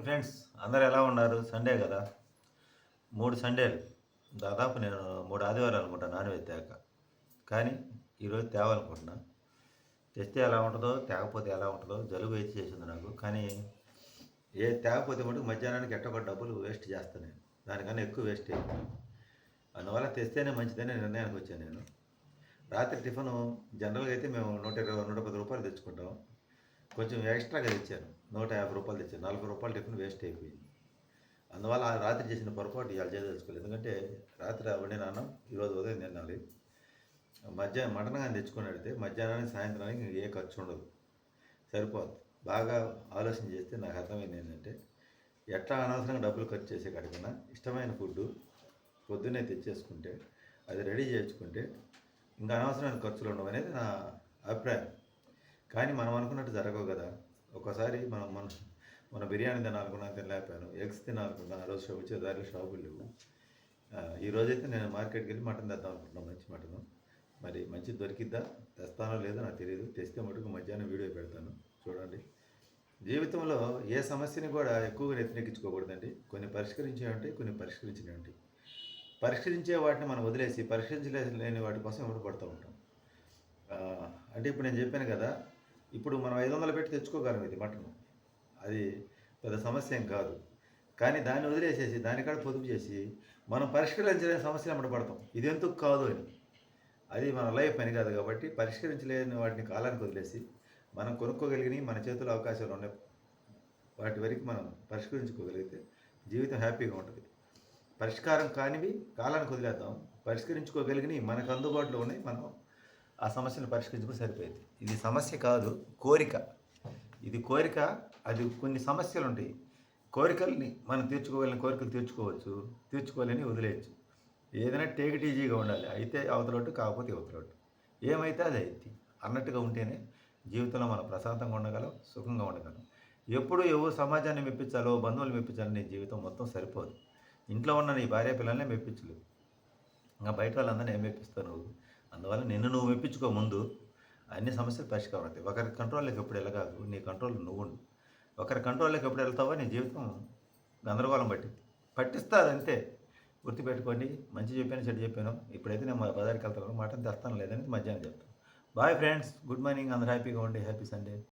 Friends అందరు ఎలా ఉన్నారు? సండే కదా? మూడు సండేలు దాదాపు నేను మూడు ఆదివారాలు అనుకుంటా నాన్ వెజ్ తేక. కానీ ఈరోజు తేవాలనుకుంటున్నా. తెస్తే ఎలా ఉంటుందో తేకపోతే ఎలా ఉంటుందో జలుబు వేసి చేసింది నాకు. కానీ ఏ తేకపోతే మటుకు మధ్యాహ్నానికి ఎట్టొక డబ్బులు వేస్ట్ చేస్తాను నేను. దానికన్నా ఎక్కువ వేస్ట్ అయిపోయింది అందువల్ల తెస్తేనే మంచిదనే నిర్ణయానికి వచ్చాను నేను. రాత్రి టిఫిన్ జనరల్గా అయితే మేము నూట ఇరవై నూట పది రూపాయలు తెచ్చుకుంటాం. కొంచెం ఎక్స్ట్రాగా తెచ్చాను. నూట యాభై రూపాయలు తెచ్చాను. నలభై రూపాయలు టిఫిన్ వేస్ట్ అయిపోయింది. అందువల్ల ఆ రాత్రి చేసిన పొరపాటు ఇవాళ చేయదలుచుకోలేదు. ఎందుకంటే రాత్రి వండిన అన్నం ఈరోజు ఉదయం తినాలి. మధ్యాహ్నం మటన్ కానీ తెచ్చుకొని అడిగితే మధ్యాహ్నానికి సాయంత్రానికి ఏ ఖర్చు ఉండదు. సరిపోదు బాగా ఆలోచన చేస్తే నాకు అర్థమైంది ఏంటంటే ఎట్లా అనవసరంగా డబ్బులు ఖర్చు చేసే కాడికన్నా ఇష్టమైన ఫుడ్ పొద్దున్నే తెచ్చేసుకుంటే అది రెడీ చేసుకుంటే ఇంకా అనవసరమైన ఖర్చులు ఉండవు అనేది నా అభిప్రాయం. కానీ మనం అనుకున్నట్టు జరగవు కదా. ఒక్కోసారి మనం మన మన బిర్యానీ తినాలనుకున్నా తినలేకపోయాను. ఎగ్స్ తినాలనుకున్నా ఆ రోజు షాప్ వచ్చే దారిలో షాపులు లేవు. ఈరోజైతే ఈ రోజైతే నేను మార్కెట్కి వెళ్ళి మటన్ తెద్దాం అనుకుంటున్నాను మంచి మటన్. మరి మంచి దొరికిద్దా తెస్తానో లేదో నాకు తెలియదు తెస్తే మటుకు మధ్యాహ్నం వీడియో పెడతాను. చూడండి. జీవితంలో ఏ సమస్యని కూడా ఎక్కువగా నెత్తినెక్కించుకోకూడదండి. కొన్ని పరిష్కరించే ఉంటాయి కొన్ని పరిష్కరించినవి ఉంటాయి పరిష్కరించే వాటిని మనం వదిలేసి పరిష్కరించలేని వాటి కోసం ఎవరు పడుతూ ఉంటాం. అంటే ఇప్పుడు నేను చెప్పాను కదా ఇప్పుడు మనం ఐదు వందలు పెట్టి తెచ్చుకోగలం ఇది మటన్. అది పెద్ద సమస్య ఏం కాదు. కానీ దాన్ని వదిలేసేసి దానికాడ పొదుపు చేసి మనం పరిష్కరించలేని సమస్యలు అమ్మట పడతాం. ఇది ఎందుకు కాదు అని. అది మన లైఫ్ పని కాదు కాబట్టి పరిష్కరించలేని వాటిని కాలానికి వదిలేసి మనం కొనుక్కోగలిగిన మన చేతిలో అవకాశాలు ఉన్నాయి వాటి వరకు మనం పరిష్కరించుకోగలిగితే జీవితం హ్యాపీగా ఉంటుంది. పరిష్కారం కానివి కాలానికి వదిలేద్దాం. పరిష్కరించుకోగలిగినవి మనకు అందుబాటులో ఉన్నాయి. మనం ఆ సమస్యను పరిష్కరించుకుని సరిపోయింది. ఇది సమస్య కాదు కోరిక. ఇది కోరిక అది కొన్ని సమస్యలు ఉంటాయి. కోరికల్ని మనం తీర్చుకోవాలని కోరికలు తీర్చుకోవచ్చు తీర్చుకోలేని వదిలేయచ్చు. ఏదైనా టేక్ ఈజీగా ఉండాలి. అయితే అవతలొట్టు కాకపోతే అవతలొట్టు ఏమైతే అది అయింది అన్నట్టుగా ఉంటేనే జీవితంలో మనం ప్రశాంతంగా ఉండగలం సుఖంగా ఉండగలం. ఎప్పుడు ఎవరు సమాజాన్ని మెప్పించాలో బంధువులు మెప్పించాలో నీ జీవితం మొత్తం సరిపోదు. ఇంట్లో ఉన్న నీ భార్య పిల్లల్ని మెప్పించలేవు. ఇంకా బయట వాళ్ళందరినీ ఏం మెప్పిస్తావు నువ్వు? అందువల్ల నిన్ను నువ్వు మెప్పించుకో ముందు అన్ని సమస్యలు పరిష్కారం అవుతాయి ఒకరి కంట్రోల్లోకి ఎప్పుడు వెళ్ళగాదు నీ కంట్రోల్ నువ్వు ఒకరి కంట్రోల్లోకి ఎప్పుడు వెళ్తావో నీ జీవితం గందరగోళం పట్టింది. పట్టిస్తుంది అంతే గుర్తుపెట్టుకోండి మంచి చెప్పాను చెడు చెప్పాను. ఇప్పుడైతే నేను మా బజార్కి వెళ్తాను మటన్ తెస్తాను లేదని మధ్యాహ్నం చెప్తాను. బాయ్ ఫ్రెండ్స్ గుడ్ మార్నింగ్ అందరూ హ్యాపీగా ఉండి హ్యాపీ సండే